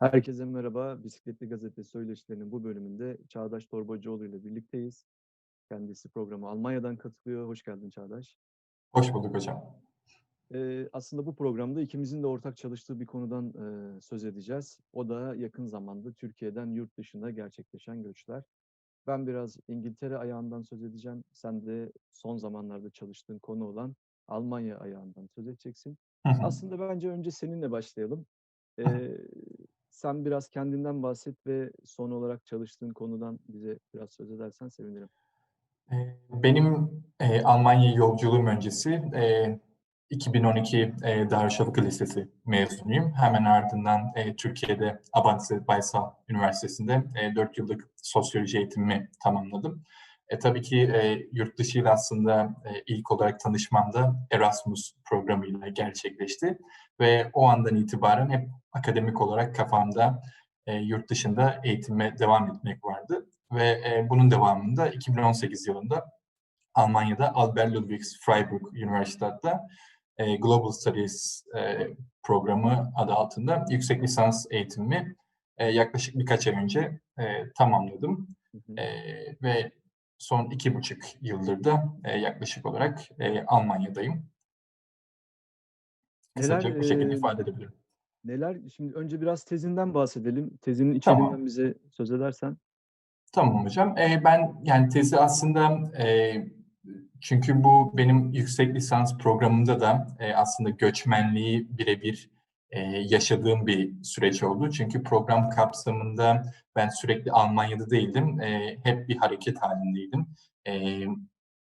Herkese merhaba. Bisikletli Gazete Söyleşilerinin bu bölümünde Çağdaş Torbacıoğlu ile birlikteyiz. Kendisi programa Almanya'dan katılıyor. Hoş geldin Çağdaş. Hoş bulduk hocam. Ee, aslında bu programda ikimizin de ortak çalıştığı bir konudan e, söz edeceğiz. O da yakın zamanda Türkiye'den yurt dışına gerçekleşen göçler. Ben biraz İngiltere ayağından söz edeceğim. Sen de son zamanlarda çalıştığın konu olan Almanya ayağından söz edeceksin. Aslında bence önce seninle başlayalım. Ee, sen biraz kendinden bahset ve son olarak çalıştığın konudan bize biraz söz edersen sevinirim. Benim e, Almanya yolculuğum öncesi e, 2012 e, Darüşşafaka Lisesi mezunuyum. Hemen ardından e, Türkiye'de Abantı Baysal Üniversitesi'nde e, 4 yıllık sosyoloji eğitimimi tamamladım. E, tabii ki e, yurt dışı ile aslında e, ilk olarak tanışmam da Erasmus programıyla gerçekleşti. Ve o andan itibaren hep akademik olarak kafamda e, yurt dışında eğitime devam etmek vardı. Ve e, bunun devamında 2018 yılında Almanya'da Albert Ludwigs Freiburg Üniversitesi'nde e, Global Studies e, programı adı altında yüksek lisans eğitimimi e, yaklaşık birkaç ay önce e, tamamladım. Hı hı. E, ve son iki buçuk yıldır da e, yaklaşık olarak e, Almanya'dayım. Kısaca bu şekilde e, ifade edebilirim. neler, şimdi önce biraz tezinden bahsedelim. Tezinin Tamam. içeriğinden bize söz edersen. Tamam hocam. Ee, ben yani tezi aslında e, çünkü bu benim yüksek lisans programımda da e, aslında göçmenliği birebir e, yaşadığım bir süreç oldu. Çünkü program kapsamında ben sürekli Almanya'da değildim. E, hep bir hareket halindeydim. E,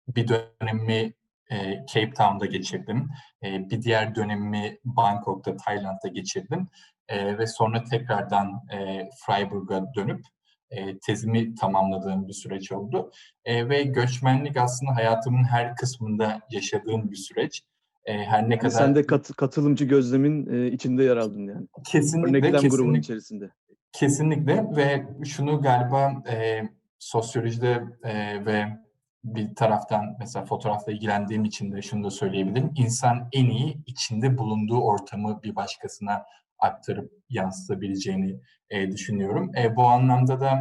bir dönemimi e, Cape Town'da geçirdim. E, bir diğer dönemimi Bangkok'ta, Tayland'da geçirdim. E, ve sonra tekrardan e, Freiburg'a dönüp e, tezimi tamamladığım bir süreç oldu. E, ve göçmenlik aslında hayatımın her kısmında yaşadığım bir süreç. E, her ne Yani kadar sen de kat- katılımcı gözlemin e, içinde yer aldın yani. kesinlikle Örneklem grubunun içerisinde. Kesinlikle ve şunu galiba e, sosyolojide e, ve bir taraftan mesela fotoğrafla ilgilendiğim için de şunu da söyleyebilirim. İnsan en iyi içinde bulunduğu ortamı bir başkasına aktarıp yansıtabileceğini e, düşünüyorum. E, bu anlamda da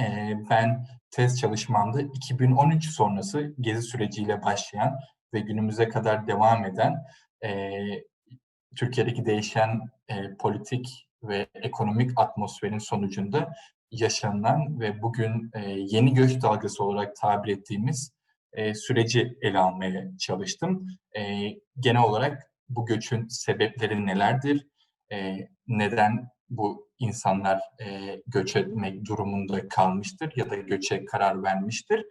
e, ben tez çalışmamda 2013 sonrası gezi süreciyle başlayan ve günümüze kadar devam eden e, Türkiye'deki değişen e, politik ve ekonomik atmosferin sonucunda yaşanılan ve bugün e, yeni göç dalgası olarak tabir ettiğimiz e, süreci ele almaya çalıştım. E, genel olarak bu göçün sebepleri nelerdir? E, neden bu insanlar e, göç etmek durumunda kalmıştır ya da göçe karar vermiştir?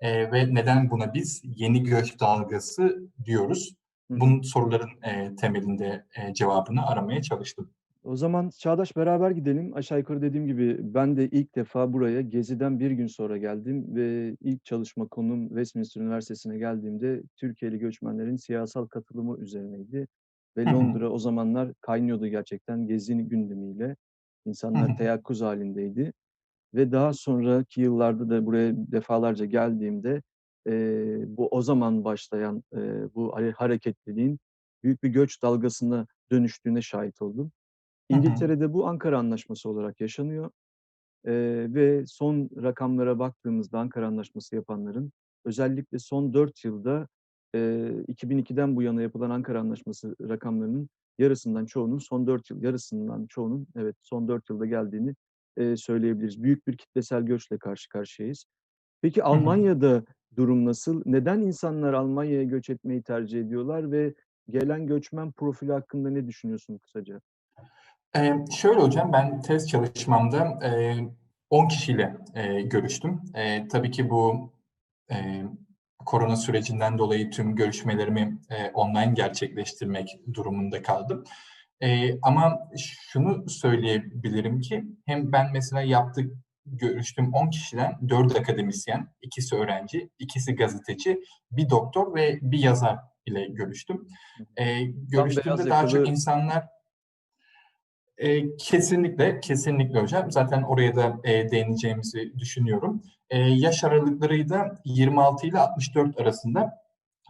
E, ve neden buna biz yeni göç dalgası diyoruz? Bunun soruların e, temelinde e, cevabını aramaya çalıştım. O zaman Çağdaş beraber gidelim. Aşağı yukarı dediğim gibi ben de ilk defa buraya Gezi'den bir gün sonra geldim ve ilk çalışma konum Westminster Üniversitesi'ne geldiğimde Türkiye'li göçmenlerin siyasal katılımı üzerineydi. Ve. Londra o zamanlar kaynıyordu gerçekten Gezi'nin gündemiyle. İnsanlar teyakkuz halindeydi. Ve daha sonraki yıllarda da buraya defalarca geldiğimde eee, bu o zaman başlayan eee, bu hare- hareketliliğin büyük bir göç dalgasına dönüştüğüne şahit oldum. İngiltere'de bu Ankara Anlaşması olarak yaşanıyor. Eee, ve son rakamlara baktığımızda Ankara Anlaşması yapanların özellikle son 4 yılda eee 2002'den bu yana yapılan Ankara Anlaşması rakamlarının yarısından çoğunun son 4 yıl yarısından çoğunun evet son 4 yılda geldiğini eee, söyleyebiliriz. Büyük bir kitlesel göçle karşı karşıyayız. Peki. Almanya'da durum nasıl? Neden insanlar Almanya'ya göç etmeyi tercih ediyorlar ve gelen göçmen profili hakkında ne düşünüyorsun kısaca? Eee, şöyle hocam, ben tez çalışmamda eee 10 kişiyle eee, görüştüm. Eee, tabii ki bu eee, korona sürecinden dolayı tüm görüşmelerimi eee, online gerçekleştirmek durumunda kaldım. Eee, ama şunu söyleyebilirim ki hem ben mesela yaptık görüştüğüm 10 kişiden 4'ü akademisyen, ikisi öğrenci, ikisi gazeteci, bir doktor ve bir yazar ile görüştüm. Tam görüştüğümde daha çok yakalı insanlar Eee, kesinlikle, kesinlikle hocam. Zaten oraya da eee, değineceğimizi düşünüyorum. Eee, yaş aralıkları da 26 ile 64 arasında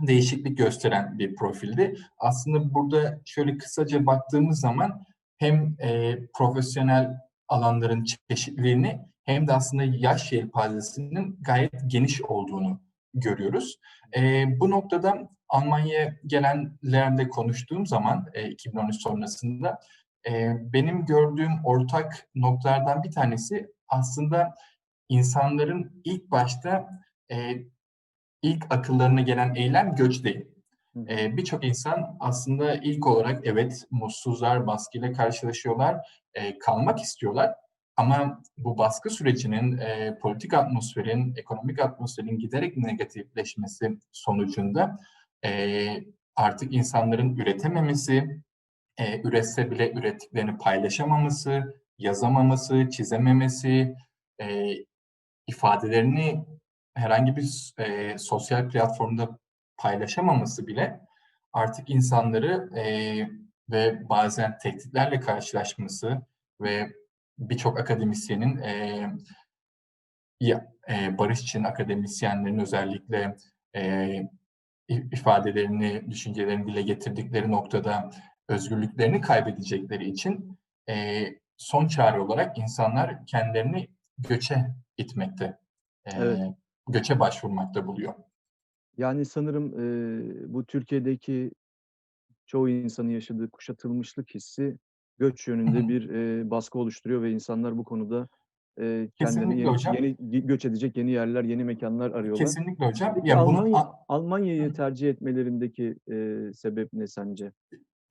değişiklik gösteren bir profildi. Aslında burada şöyle kısaca baktığımız zaman hem eee, profesyonel alanların çeşitliliğini hem de aslında yaş yelpazesinin gayet geniş olduğunu görüyoruz. Eee, bu noktada Almanya'ya gelenlerle konuştuğum zaman e, 2013 sonrasında e, benim gördüğüm ortak noktalardan bir tanesi aslında insanların ilk başta e, ilk akıllarına gelen eylem göç değil. Eee, birçok insan aslında ilk olarak evet mutsuzlar, baskıyla karşılaşıyorlar, eee, kalmak istiyorlar. Ama bu baskı sürecinin, eee, politik atmosferin, ekonomik atmosferin giderek negatifleşmesi sonucunda, eee, artık insanların üretememesi, eee, üretse bile ürettiklerini paylaşamaması, yazamaması, çizememesi, eee, ifadelerini herhangi bir eee, sosyal platformda paylaşamaması bile artık insanları, eee, ve bazen tehditlerle karşılaşması ve birçok akademisyenin, eee ya, eee, barış için akademisyenlerin özellikle, i ifadelerini, düşüncelerini dile getirdikleri noktada özgürlüklerini kaybedecekleri için, eee, son çare olarak insanlar kendilerini göçe itmekte, Evet. Göçe başvurmakta buluyor. Yani sanırım, eee, bu Türkiye'deki çoğu insanın yaşadığı kuşatılmışlık hissi göç yönünde bir, eee, baskı oluşturuyor ve insanlar bu konuda, eee, kendilerini Kesinlikle yeni hocam. yeni göç edecek yeni yerler, yeni mekânlar arıyorlar. Kesinlikle hocam. Peki Ya bunu Almanya a Almanya'yı tercih etmelerindeki, eee, sebep ne sence?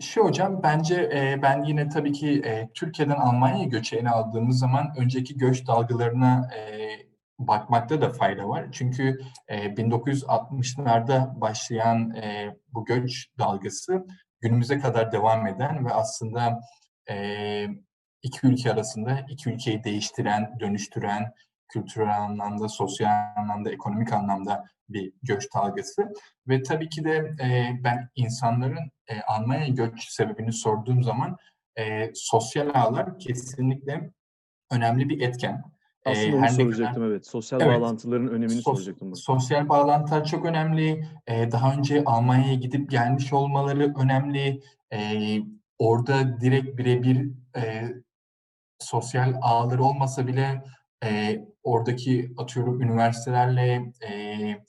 Şu hocam, bence, eee, ben yine tabii ki, eee, Türkiye'den Almanya'ya ele aldığımız zaman önceki göç dalgalarına, eee, bakmakta da fayda var. Çünkü, eee, 1960'larda başlayan, eee, bu göç dalgası günümüze kadar devam eden ve aslında, eee, 2 ülke arasında, 2 ülkeyi değiştiren, dönüştüren, kültürel anlamda, sosyal anlamda, ekonomik anlamda bir göç dalgası ve tabii ki de, eee, ben insanların, eee, Almanya'ya göç sebebini sorduğum zaman, eee, sosyal ağlar kesinlikle önemli bir etken. Aslında onu ne kadar soracaktım, evet. Sosyal Evet, bağlantıların önemini sos soracaktım burada. sosyal bağlantılar çok önemli. Eee, daha önce Almanya'ya gidip gelmiş olmaları önemli. Eee, orada direkt bire bir, eee, sosyal ağları olmasa bile, eee, oradaki atıyorum üniversitelerle, eee,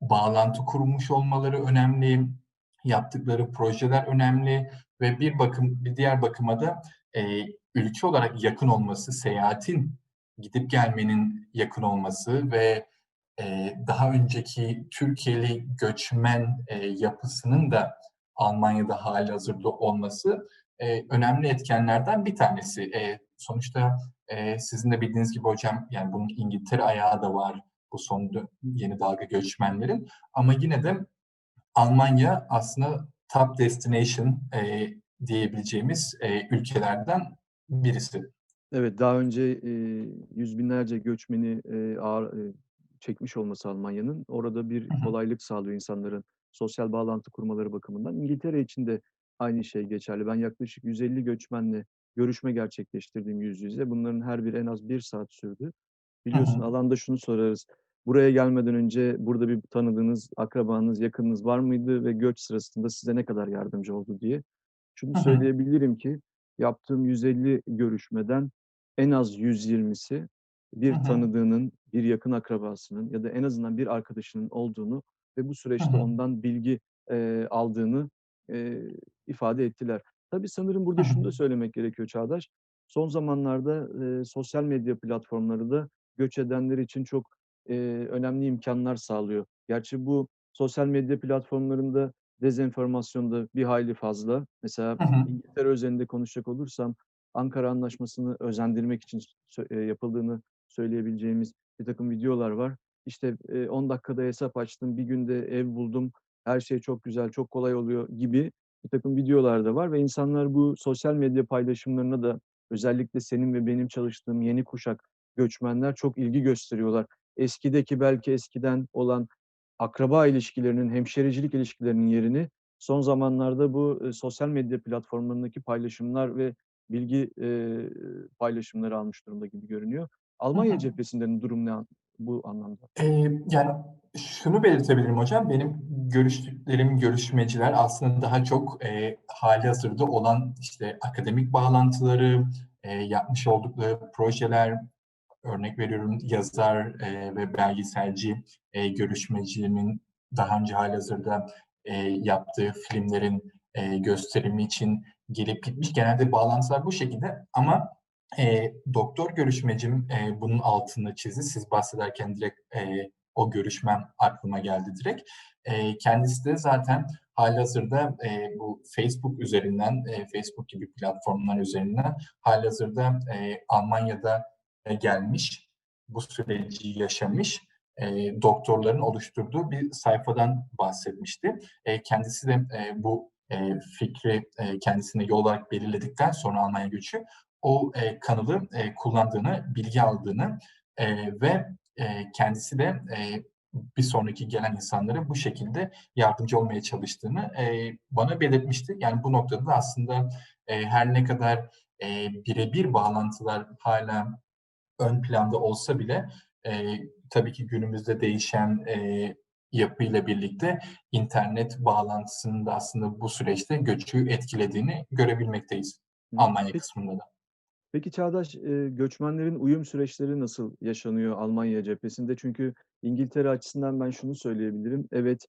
bağlantı kurmuş olmaları önemli. Yaptıkları projeler önemli ve bir bakım bir diğer bakıma da, eee, ülke olarak yakın olması, seyahatin, gidip gelmenin yakın olması ve, eee, daha önceki Türkiye'li göçmen, eee, yapısının da Almanya'da hâlihazırda olması, eee, önemli etkenlerden bir tanesi. Eee, sonuçta, eee, sizin de bildiğiniz gibi hocam, yani bunun İngiltere ayağı da var bu son yeni dalga göçmenlerin ama yine de Almanya aslında top destination, eee, diyebileceğimiz, eee, ülkelerden birisi. Evet, daha önce, eee, yüz binlerce göçmeni, eee, ağır, eee, çekmiş olması Almanya'nın orada bir Hı hı. kolaylık sağlıyor insanların sosyal bağlantı kurmaları bakımından. İngiltere için de aynı şey geçerli. Ben yaklaşık 150 göçmenle görüşme gerçekleştirdim yüz yüze. Bunların her biri en az 1 saat sürdü. Hı Biliyorsun hı. alanda şunu sorarız: Buraya gelmeden önce burada bir tanıdığınız, akrabanız, yakınınız var mıydı ve göç sırasında size ne kadar yardımcı oldu diye. Şunu Hı hı. söyleyebilirim ki yaptığım 150 görüşmeden en az 120'si Hı bir hı. tanıdığının, bir yakın akrabasının ya da en azından bir arkadaşının olduğunu ve bu süreçte hı. ondan bilgi, eee, aldığını, eee, ifade ettiler. Tabii sanırım burada hı. şunu da söylemek gerekiyor Çağdaş. Son zamanlarda, eee, sosyal medya platformları da göç edenler için çok, eee, önemli imkânlar sağlıyor. Gerçi bu sosyal medya platformlarında dezenformasyon da bir hayli fazla. Mesela Hı hı. İngiltere özelinde konuşacak olursam Ankara Anlaşması'nı özendirmek için eee, yapıldığını söyleyebileceğimiz birtakım videolar var. İşte, eee, 10 dakikada hesap açtım, 1 günde ev buldum, her şey çok güzel, çok kolay oluyor gibi birtakım videolar da var ve insanlar bu sosyal medya paylaşımlarına da özellikle senin ve benim çalıştığım yeni kuşak göçmenler çok ilgi gösteriyorlar. Eskideki belki eskiden olan akraba ilişkilerinin, hemşericilik ilişkilerinin yerini son zamanlarda bu, eee, sosyal medya platformlarındaki paylaşımlar ve bilgi, eee, paylaşımları almış durumda gibi görünüyor. Hı Almanya hı. cephesinde durum ne bu anlamda? Eee, yani şunu belirtebilirim hocam, benim görüştüklerim, görüşmeciler aslında daha çok, eee, hâlihazırda olan, işte, akademik bağlantıları, eee, yapmış oldukları projeler, örnek veriyorum yazar, eee, ve belgeselci, eee, görüşmecinin daha önce hâlihazırda, eee, yaptığı filmlerin, eee, gösterimi için gelip gitmiş. Genelde bağlantılar bu şekilde ama, eee, doktor görüşmecim, eee, bunun altını çizdi. Siz bahsederken direkt, eee, o görüşmem aklıma geldi direkt. Eee, kendisi de zaten hâlihazırda, eee, bu Facebook üzerinden, eee, Facebook gibi platformlar üzerinden hâlihazırda, eee, Almanya'da, gelmiş, bu süreci yaşamış, eee, doktorların oluşturduğu bir sayfadan bahsetmişti. Eee, kendisi de, eee, bu, eee, fikri, eee, kendisine yol olarak belirledikten sonra Almanya göçü, o, eee, kanalı, eee, kullandığını, bilgi aldığını, eee, ve, eee, kendisi de, eee, bir sonraki gelen insanlara bu şekilde yardımcı olmaya çalıştığını, eee, bana belirtmişti. Yani bu noktada da aslında, eee, her ne kadar, eee, bire bir bağlantılar hâlâ ön planda olsa bile, eee, tabii ki günümüzde değişen, eee, yapıyla birlikte internet bağlantısının da aslında bu süreçte göçü etkilediğini görebilmekteyiz Hı. Almanya Peki kısmında da. Peki Çağdaş, eee, göçmenlerin uyum süreçleri nasıl yaşanıyor Almanya cephesinde? Çünkü İngiltere açısından ben şunu söyleyebilirim. Evet,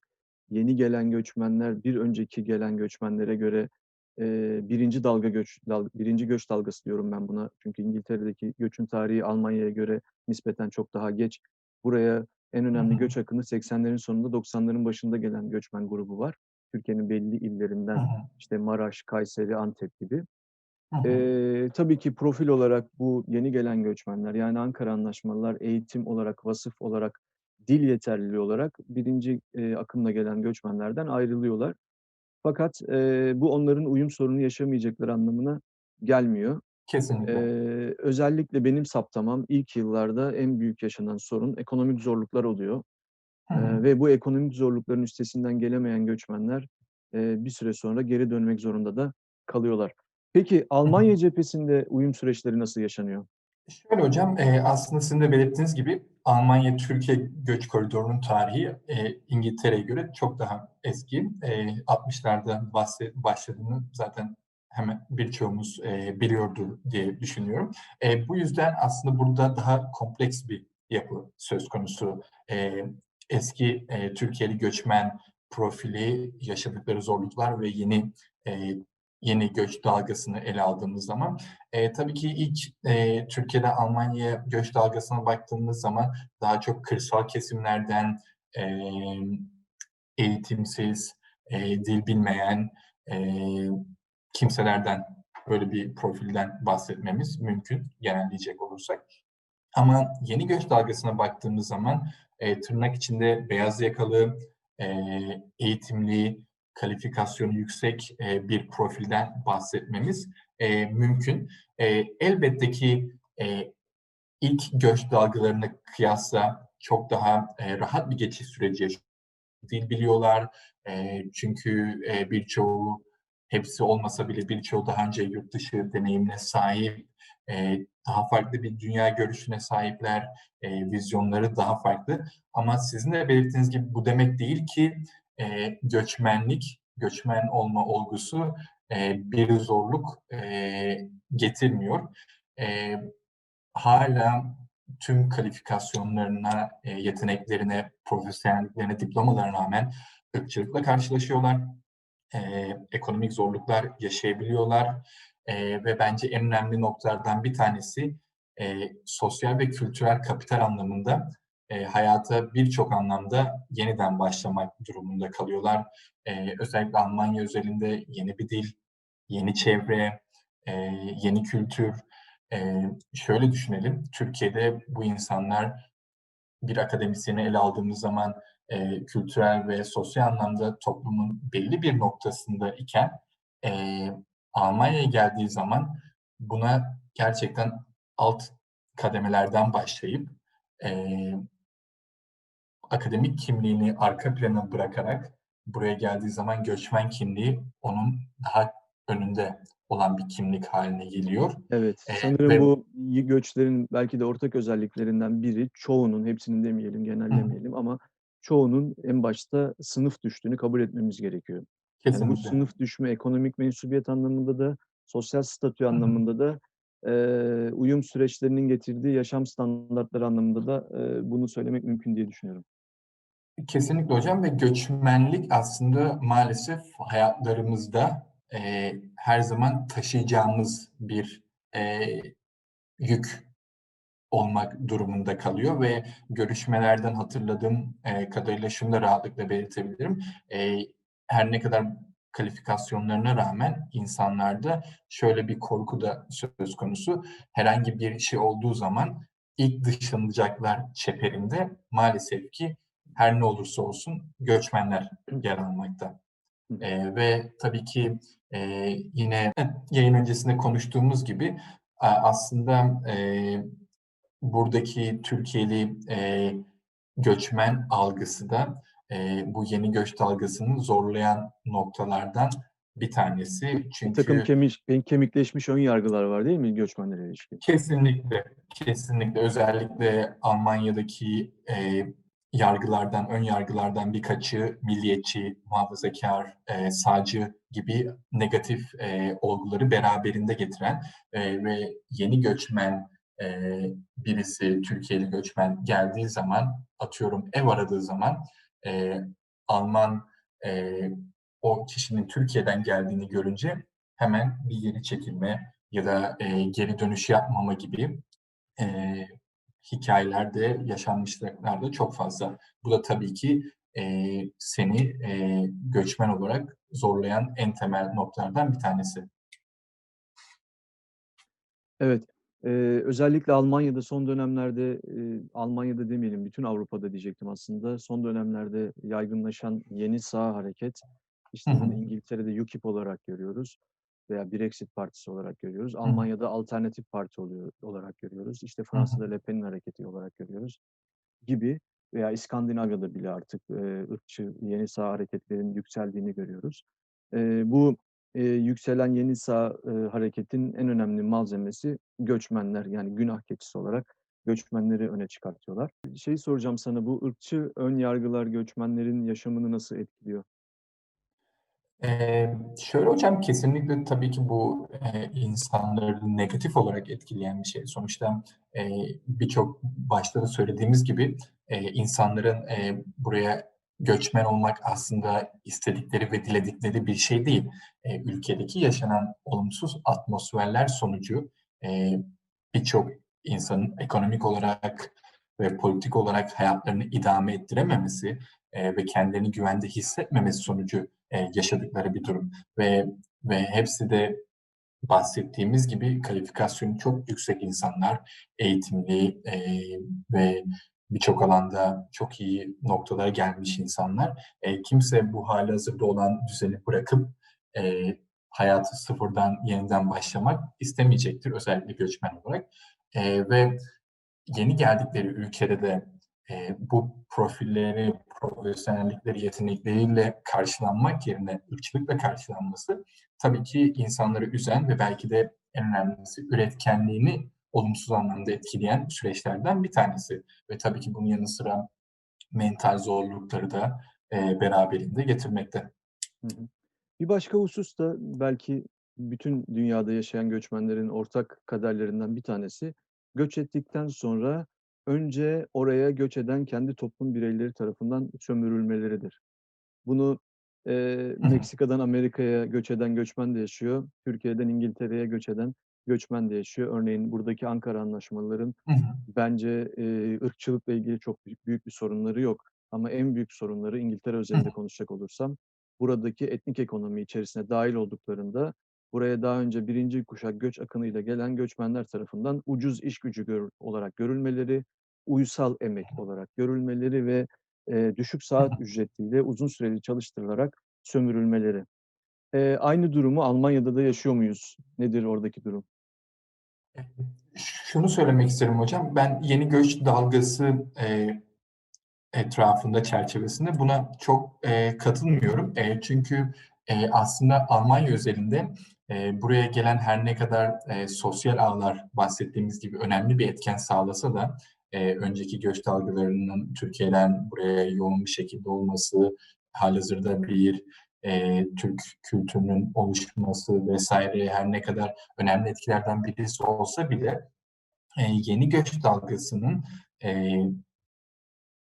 yeni gelen göçmenler bir önceki gelen göçmenlere göre, eee, 1'inci dalga göç dal 1'inci göç dalgası diyorum ben buna. Çünkü İngiltere'deki göçün tarihi Almanya'ya göre nispeten çok daha geç. Buraya en önemli hı. göç akını 80'lerin sonunda 90'ların başında gelen göçmen grubu var. Türkiye'nin belli illerinden, hı. işte Maraş, Kayseri, Antep gibi. Eee, tabii ki profil olarak bu yeni gelen göçmenler, yani Ankara Anlaşmalılar eğitim olarak, vasıf olarak, dil yeterliliği olarak 1'inci, eee, akımla gelen göçmenlerden ayrılıyorlar. Fakat, eee, bu onların uyum sorunu yaşamayacakları anlamına gelmiyor. Kesinlikle. Eee, özellikle benim saptamam ilk yıllarda en büyük yaşanan sorun ekonomik zorluklar oluyor, Hı ve bu ekonomik zorlukların üstesinden gelemeyen göçmenler, eee, bir süre sonra geri dönmek zorunda da kalıyorlar. Peki Hı hı. Almanya cephesinde uyum süreçleri nasıl yaşanıyor? Şöyle hocam, eee, aslında sizin de belirttiğiniz gibi Almanya-Türkiye göç koridorunun tarihi, eee, İngiltere'ye göre çok daha eski. Eee, 60'larda bahse başladığını zaten hemen birçoğumuz, eee, biliyordur diye düşünüyorum. Eee, bu yüzden aslında burada daha kompleks bir yapı söz konusu. Eee, eski, eee, Türkiye'li göçmen profili, yaşadıkları zorluklar ve yeni, eee, yeni göç dalgasını ele aldığımız zaman, eee, tabii ki ilk, eee, Türkiye'den Almanya'ya göç dalgasına baktığımız zaman daha çok kırsal kesimlerden, emm, eğitimsiz, eee, dil bilmeyen, eee, kimselerden, böyle bir profilden bahsetmemiz mümkün genelleyecek olursak. Ama yeni göç dalgasına baktığımız zaman, eee, tırnak içinde beyaz yakalı, eee, eğitimli, kalifikasyonu yüksek, eee, bir profilden bahsetmemiz, eee, mümkün. Eee, elbette ki, eee, ilk göç dalgalarına kıyasla çok daha, eee, rahat bir geçiş süreci Dil biliyorlar. Eee, çünkü, eee, birçoğu, hepsi olmasa bile birçoğu daha önce yurt dışı deneyimine sahip. Eee, daha farklı bir dünya görüşüne sahipler. Eee, vizyonları daha farklı. Ama sizin de belirttiğiniz gibi bu demek değil ki, eee, göçmenlik, göçmen olma olgusu, eee, bir zorluk, eee, getirmiyor. Eee, hâlâ tüm kalifikasyonlarına, eee, yeteneklerine, profesyonelliklerine, diplomalarına rağmen ırkçılıkla karşılaşıyorlar. Eee, ekonomik zorluklar yaşayabiliyorlar, eee, ve bence en önemli noktalardan bir tanesi, eee, sosyal ve kültürel kapital anlamında, eee, hayata birçok anlamda yeniden başlamak durumunda kalıyorlar. Eee, özellikle Almanya özelinde yeni bir dil, yeni çevre, eee, yeni kültür. Eee, şöyle düşünelim, Türkiye'de bu insanlar bir akademisyeni ele aldığımız zaman, eee, kültürel ve sosyal anlamda toplumun belli bir noktasında iken, eee, Almanya'ya geldiği zaman buna gerçekten alt kademelerden başlayıp, eee akademik kimliğini arka plana bırakarak buraya geldiği zaman göçmen kimliği onun daha önünde olan bir kimlik haline geliyor. Evet, sanırım ve bu göçlerin belki de ortak özelliklerinden biri çoğunun, hepsinin demeyelim, Hı hı. genellemeyelim ama çoğunun en başta sınıf düştüğünü kabul etmemiz gerekiyor. Yani bu Kesinlikle. sınıf düşme ekonomik mensubiyet anlamında da sosyal statü Hı anlamında da, eee, uyum süreçlerinin getirdiği yaşam standartları anlamında da, eee, bunu söylemek mümkün diye düşünüyorum. Kesinlikle hocam ve göçmenlik aslında maalesef hayatlarımızda, eee, her zaman taşıyacağımız bir, eee, yük olmak durumunda kalıyor ve görüşmelerden hatırladığım, eee, kadarıyla şunu da rahatlıkla belirtebilirim. Eee, her ne kadar kalifikasyonlarına rağmen insanlarda şöyle bir korku da söz konusu. Herhangi bir şey olduğu zaman ilk dışlanacaklar çeperinde maalesef ki her ne olursa olsun göçmenler yer almakta. Eee, ve tabii ki, eee, yine yayın öncesinde konuştuğumuz gibi, aslında, eee, buradaki Türkiye'li, eee, göçmen algısı da, eee, bu yeni göç dalgasını zorlayan noktalardan bir tanesi. Çünkü kemiş kemikleşmiş ön yargılar var değil mi göçmenlere ilişkin? Kesinlikle, kesinlikle. Özellikle Almanya'daki, eee, yargılardan, ön yargılardan birkaçı milliyetçi, muhafazakâr, eee, sağcı gibi negatif, eee, olguları beraberinde getiren, eee, ve yeni göçmen, eee, birisi, Türkiye'li göçmen geldiği zaman, atıyorum ev aradığı zaman, eee, Alman, eee, o kişinin Türkiye'den geldiğini görünce hemen bir geri çekilme ya da, eee, geri dönüş yapmama gibi, eee, hikâyeler de yaşanmışlıklar da çok fazla. Bu da tabii ki, eee, seni, eee, göçmen olarak zorlayan en temel noktalardan bir tanesi. Evet, eee, özellikle Almanya'da son dönemlerde, eee, Almanya'da demeyelim, bütün Avrupa'da diyecektim aslında, son dönemlerde yaygınlaşan yeni sağ hareket, işte, bunu İngiltere'de UKIP olarak görüyoruz veya Brexit Partisi olarak görüyoruz. Hı. Almanya'da Alternatif Parti oluyor olarak görüyoruz. İşte, Hı hı. Fransa'da Le Pen'in hareketi olarak görüyoruz gibi veya İskandinavya'da bile artık, eee, ırkçı yeni sağ hareketlerin yükseldiğini görüyoruz. Eee, bu, eee, yükselen yeni sağ, ııı, hareketin en önemli malzemesi göçmenler. Yani günah keçisi olarak göçmenleri öne çıkartıyorlar. Şeyi soracağım sana, bu ırkçı ön yargılar göçmenlerin yaşamını nasıl etkiliyor? Eee, şöyle hocam, kesinlikle tabii ki bu, eee, insanları negatif olarak etkileyen bir şey. Sonuçta, eee, birçok başta da söylediğimiz gibi, eee, insanların, eee, buraya göçmen olmak aslında istedikleri ve diledikleri bir şey değil. Eee, ülkedeki yaşanan olumsuz atmosferler sonucu, eee, birçok insanın ekonomik olarak ve politik olarak hayatlarını idame ettirememesi, eee, ve kendilerini güvende hissetmemesi sonucu, eee, yaşadıkları bir durum ve ve hepsi de bahsettiğimiz gibi kalifikasyonu çok yüksek insanlar, eğitimli, eee, ve birçok alanda çok iyi noktalara gelmiş insanlar. Eee, kimse bu hâlihazırda olan düzeni bırakıp, eee, hayatı sıfırdan yeniden başlamak istemeyecektir, özellikle göçmen olarak. Eee, ve yeni geldikleri ülkede de, eee, bu profilleri, profesyonellikleri, yetenekleriyle karşılanmak yerine ırkçılıkla karşılanması tabii ki insanları üzen ve belki de en önemlisi üretkenliğini olumsuz anlamda etkileyen süreçlerden bir tanesi. Ve tabii ki bunun yanı sıra mental zorlukları da, eee, beraberinde getirmekte. Bir başka husus da belki bütün dünyada yaşayan göçmenlerin ortak kaderlerinden bir tanesi, göç ettikten sonra önce oraya göç eden kendi toplum bireyleri tarafından sömürülmeleridir. Bunu, hı. Meksika'dan Amerika'ya göç eden göçmen de yaşıyor, Türkiye'den İngiltere'ye göç eden göçmen de yaşıyor. Örneğin buradaki Ankara hı. bence, eee, ırkçılıkla ilgili çok büyük büyük bir sorunları yok ama en büyük sorunları İngiltere özelinde konuşacak olursam, buradaki etnik ekonomi içerisine dâhil olduklarında buraya daha önce 1'inci kuşak göç akınıyla gelen göçmenler tarafından ucuz iş gücü gör olarak görülmeleri, uysal emek olarak görülmeleri ve, eee, düşük saat ücretiyle uzun süreli çalıştırılarak sömürülmeleri. Eee, aynı durumu Almanya'da da yaşıyor muyuz? Nedir oradaki durum? Şunu söylemek isterim hocam, ben yeni göç dalgası, eee, etrafında, çerçevesinde buna çok, eee, katılmıyorum. Eee, çünkü, eee, aslında Almanya özelinde, e, buraya gelen her ne kadar e, sosyal ağlar bahsettiğimiz gibi önemli bir etken sağlasa da e, önceki göç dalgalarının Türkiye'den buraya yoğun bir şekilde olması, halihazırda bir e, Türk kültürünün oluşması vesaire her ne kadar önemli etkilerden birisi olsa bile e, yeni göç dalgasının e,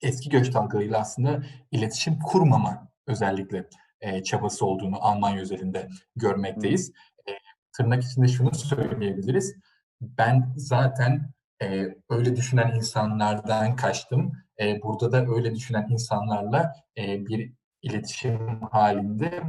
eski göç dalgalarıyla aslında iletişim kurmama özellikle e, çabası olduğunu Almanya özelinde görmekteyiz. E, tırnak içinde şunu söyleyebiliriz. Ben zaten e, öyle düşünen insanlardan kaçtım. E, burada da öyle düşünen insanlarla e, bir iletişim halinde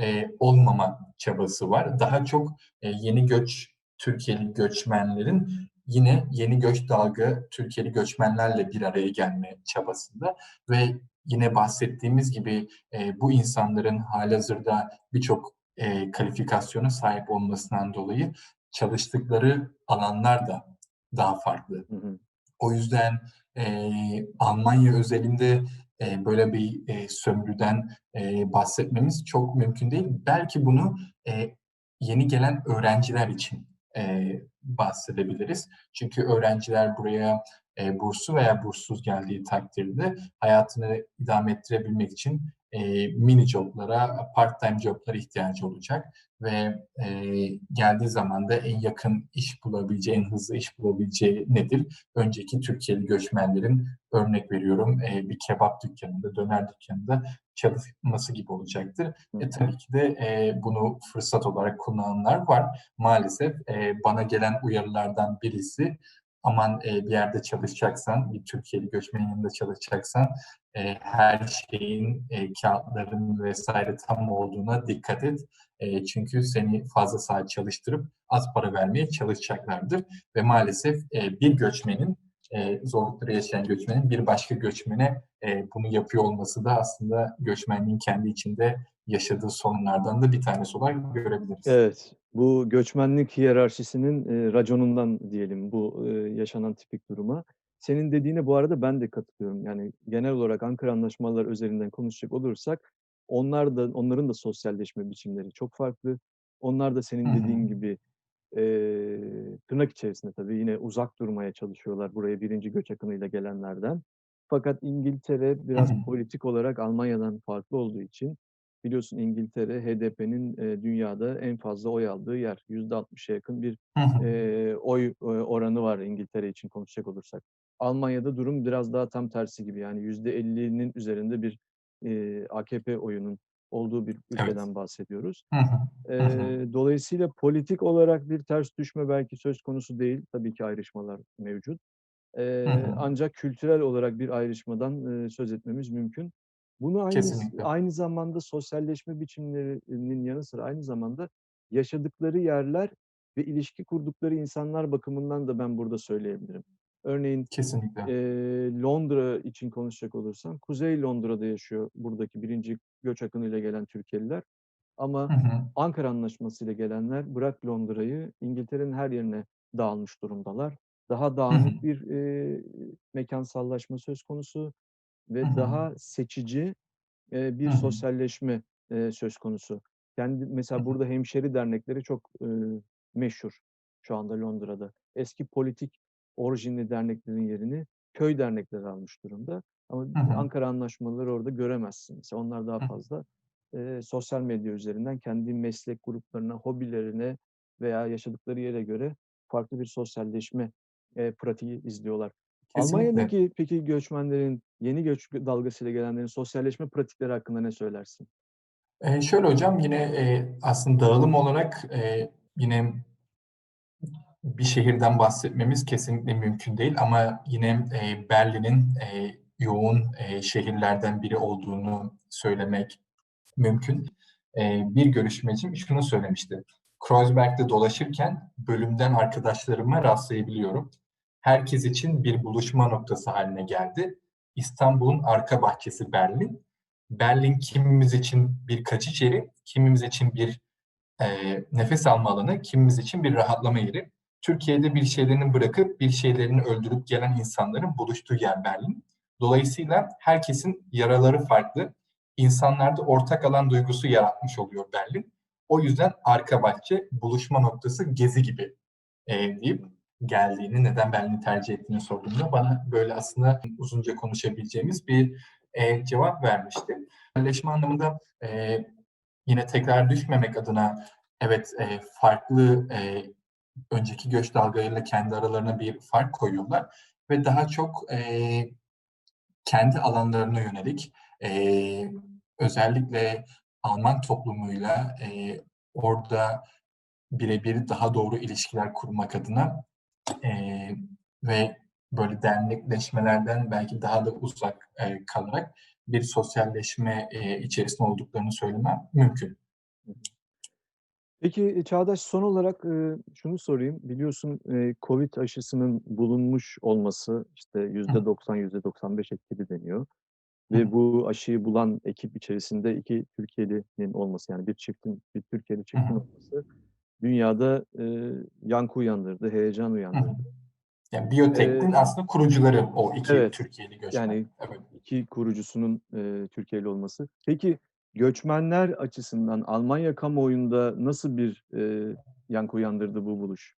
e, olmama çabası var. Daha çok e, yeni göç Türkiye'li göçmenlerin yine yeni göç dalga Türkiye'li göçmenlerle bir araya gelme çabasında ve yine bahsettiğimiz gibi e, bu insanların halihazırda birçok e, kalifikasyona sahip olmasından dolayı çalıştıkları alanlar da daha farklı. Hı hı. O yüzden e, Almanya özelinde e, böyle bir e, sömürüden e, bahsetmemiz çok mümkün değil. Belki bunu e, yeni gelen öğrenciler için e, bahsedebiliriz. Çünkü öğrenciler buraya e, burslu veya burssuz geldiği takdirde hayatını idame ettirebilmek için e, mini joblara, part-time joblara ihtiyacı olacak ve e, geldiği zaman da en yakın iş bulabileceği, en hızlı iş bulabileceği nedir? Önceki Türkiye'li göçmenlerin örnek veriyorum e, bir kebap dükkanında, döner dükkanında çalışması gibi olacaktır. E, tabii ki de e, bunu fırsat olarak kullananlar var. Maalesef e, bana gelen uyarılardan birisi aman e, bir yerde çalışacaksan, bir Türkiye'li göçmenin yanında çalışacaksan e, her şeyin e, kağıtların vesaire tam olduğuna dikkat et. E, çünkü seni fazla saat çalıştırıp az para vermeye çalışacaklardır. Ve maalesef e, bir göçmenin, e, zorlukları yaşayan göçmenin bir başka göçmene e, bunu yapıyor olması da aslında göçmenliğin kendi içinde yaşadığı sorunlardan da bir tanesi olarak görebiliriz. Evet, bu göçmenlik hiyerarşisinin e, raconundan diyelim bu e, yaşanan tipik duruma. Senin dediğine bu arada ben de katılıyorum. Yani genel olarak Ankara Anlaşmaları üzerinden konuşacak olursak onlar da onların da sosyalleşme biçimleri çok farklı. Onlar da senin dediğin gibi e, tırnak içerisinde tabii yine uzak durmaya çalışıyorlar buraya birinci göç akınıyla gelenlerden. Fakat İngiltere biraz politik olarak Almanya'dan farklı olduğu için biliyorsun İngiltere HDP'nin e, dünyada en fazla oy aldığı yer. %60'a yakın bir e, oy e, oranı var İngiltere için konuşacak olursak. Almanya'da durum biraz daha tam tersi gibi yani %50'nin üzerinde bir e, AKP oyunun olduğu bir Evet. ülkeden bahsediyoruz. Hı hı. Hı hı. Dolayısıyla politik olarak bir ters düşme belki söz konusu değil. Tabii ki ayrışmalar mevcut. Hı. ancak kültürel olarak bir ayrışmadan eee, söz etmemiz mümkün. Bunu aynı Kesinlikle. aynı zamanda sosyalleşme biçimlerinin yanı sıra aynı zamanda yaşadıkları yerler ve ilişki kurdukları insanlar bakımından da ben burada söyleyebilirim. Örneğin Kesinlikle. eee, Londra için konuşacak olursam, Kuzey Londra'da yaşıyor buradaki birinci göç akınıyla gelen Türkiye'liler. Ama Hı hı. Ankara Anlaşması ile gelenler bırak Londra'yı İngiltere'nin her yerine dağılmış durumdalar. Daha Hı hı. dağınık bir eee mekansallaşma söz konusu Hı ve hı. daha seçici Hı bir hı. sosyalleşme eee, söz konusu. Kendi mesela hı. burada hemşeri dernekleri çok eee, meşhur şu anda Londra'da. Eski politik orijinli derneklerin yerini köy dernekleri almış durumda. Ama Hı hı. Ankara Anlaşmaları orada göremezsin. Mesela onlar daha fazla eee, sosyal medya üzerinden kendi meslek gruplarına, hobilerine veya yaşadıkları yere göre farklı bir sosyalleşme eee, pratiği izliyorlar. Kesinlikle. Almanya'daki peki göçmenlerin, yeni göç dalgasıyla gelenlerin sosyalleşme pratikleri hakkında ne söylersin? Eee, şöyle hocam, yine, eee, aslında dağılım olarak, eee, yine bir şehirden bahsetmemiz kesinlikle mümkün değil ama yine, eee, Berlin'in, eee, yoğun, eee, şehirlerden biri olduğunu söylemek mümkün. Eee, bir görüşmecim şunu söylemişti: "Kreuzberg'de dolaşırken bölümden arkadaşlarıma rastlayabiliyorum. Herkes için bir buluşma noktası hâline geldi. İstanbul'un arka bahçesi Berlin. Berlin kimimiz için bir kaçış yeri, kimimiz için bir, eee, nefes alma alanı, kimimiz için bir rahatlama yeri. Türkiye'de bir şeylerini bırakıp bir şeylerini öldürüp gelen insanların buluştuğu yer Berlin. Dolayısıyla herkesin yaraları farklı. İnsanlarda ortak alan duygusu yaratmış oluyor Berlin. O yüzden arka bahçe buluşma noktası gezi gibi e, deyip geldiğini, neden Berlin'i tercih ettiğini sorduğumda bana böyle aslında uzunca konuşabileceğimiz bir e, cevap vermişti. Yerleşme anlamında e, yine tekrar düşmemek adına evet e, farklı e, önceki göç dalgalarıyla kendi aralarına bir fark koyuyorlar ve daha çok e, kendi alanlarına yönelik e, özellikle Alman toplumuyla e, orada birebir daha doğru ilişkiler kurmak adına e, ve böyle dernekleşmelerden belki daha da uzak e, kalarak bir sosyalleşme e, içerisinde olduklarını söylemem mümkün. Peki Çağdaş son olarak e, şunu sorayım. Biliyorsun e, Covid aşısının bulunmuş olması işte %90 %95 etkili deniyor. Ve bu aşıyı bulan ekip içerisinde iki Türkiye'linin olması yani bir çiftin, bir Türkiye'li çiftin olması dünyada e, yankı uyandırdı, heyecan Hı hı. uyandırdı. Yani Biotek'in Ee, aslında kurucuları o iki evet, Türkiye'li göçmen. Yani Evet. iki kurucusunun e, Türkiye'li olması. Peki göçmenler açısından Almanya kamuoyunda nasıl bir e, yankı uyandırdı bu buluş?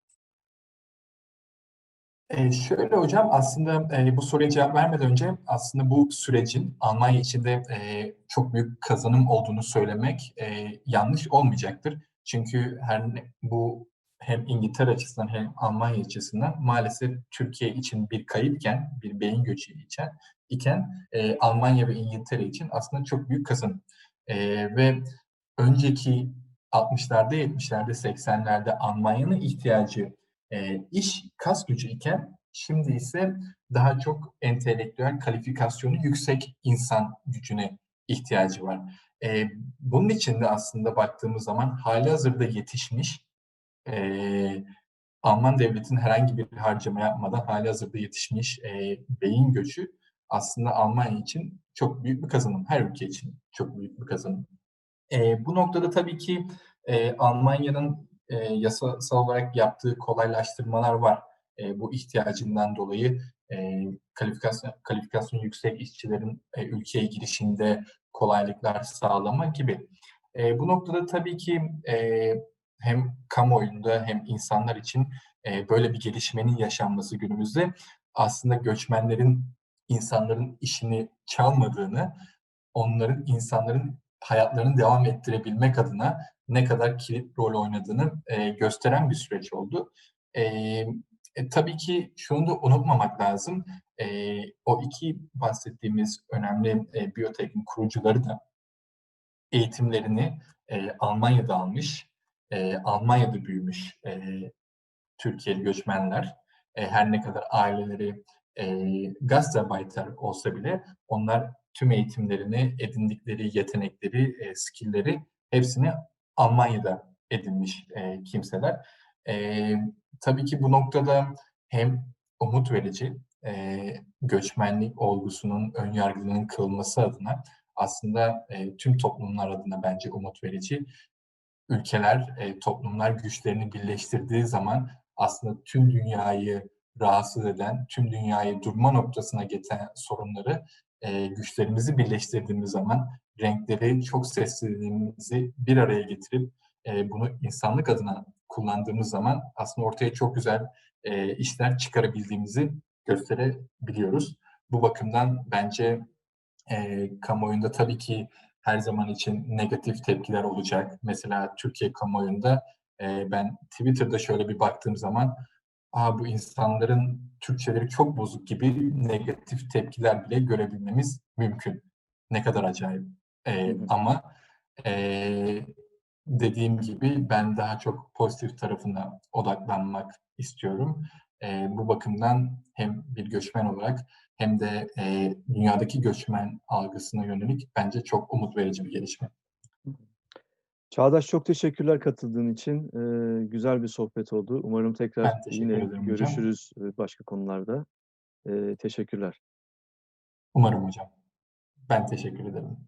Eee, şöyle hocam, aslında, eee, bu soruya cevap vermeden önce aslında bu sürecin Almanya içinde, eee, çok büyük kazanım olduğunu söylemek, eee, yanlış olmayacaktır. Çünkü her bu hem İngiltere açısından hem Almanya açısından maalesef Türkiye için bir kayıpken, bir beyin göçü iken iken, eee, Almanya ve İngiltere için aslında çok büyük kazanım. Eee, ve önceki 60'larda, 70'lerde, 80'lerde Almanya'nın ihtiyacı Eee, iş kas gücü iken şimdi ise daha çok entelektüel kalifikasyonu yüksek insan gücüne ihtiyacı var. Eee, bunun için de aslında baktığımız zaman hâlihazırda yetişmiş, eee, Alman devletinin herhangi bir harcama yapmadan hâlihazırda yetişmiş, eee, beyin göçü aslında Almanya için çok büyük bir kazanım. Her ülke için çok büyük bir kazanım. Eee, bu noktada tabii ki, eee, Almanya'nın, eee, yasasal olarak yaptığı kolaylaştırmalar var. Eee, bu ihtiyacından dolayı, eee, kalifikasyon kalifikasyonu yüksek işçilerin, eee, ülkeye girişinde kolaylıklar sağlama gibi. Eee, bu noktada tabii ki, eee, hem kamuoyunda hem insanlar için, eee, böyle bir gelişmenin yaşanması günümüzde aslında göçmenlerin insanların işini çalmadığını, onların insanların hayatlarını devam ettirebilmek adına ne kadar kilit rol oynadığını, eee, gösteren bir süreç oldu. Emm, e, tabii ki şunu da unutmamak lazım. Eee, o 2 bahsettiğimiz önemli, eee, Biotek'in kurucuları da eğitimlerini, eee, Almanya'da almış, eee, Almanya'da büyümüş, eee, Türkiye'li göçmenler. Eee, her ne kadar aileleri, eee, Gastarbeiter olsa bile onlar tüm eğitimlerini, edindikleri yetenekleri, eee, skill'leri hepsini Almanya'da edinmiş, eee, kimseler. Eee, tabii ki bu noktada hem umut verici, eee, göçmenlik olgusunun ön yargılarının kırılması adına aslında, eee, tüm toplumlar adına bence umut verici. Ülkeler, eee, toplumlar güçlerini birleştirdiği zaman aslında tüm dünyayı rahatsız eden, tüm dünyayı durma noktasına getiren sorunları, eee, güçlerimizi birleştirdiğimiz zaman, renkleri, çok sesliliğimizi bir araya getirip, eee, bunu insanlık adına kullandığımız zaman aslında ortaya çok güzel, eee, işler çıkarabildiğimizi gösterebiliyoruz. Bu bakımdan bence, eee, kamuoyunda tabii ki her zaman için negatif tepkiler olacak. Mesela Türkiye kamuoyunda, eee, ben Twitter'da şöyle bir baktığım zaman, "A, bu insanların Türkçeleri çok bozuk." gibi negatif tepkiler bile görebilmemiz mümkün. Ne kadar acayip. Hı. ama, eee, dediğim gibi ben daha çok pozitif tarafına odaklanmak istiyorum. Eee, bu bakımdan hem bir göçmen olarak hem de, eee, dünyadaki göçmen algısına yönelik bence çok umut verici bir gelişme. Çağdaş çok teşekkürler katıldığın için. Eee, güzel bir sohbet oldu. Umarım tekrar yine ederim hocam. görüşürüz, eee, başka konularda. Eee, teşekkürler. Umarım hocam. Ben teşekkür ederim.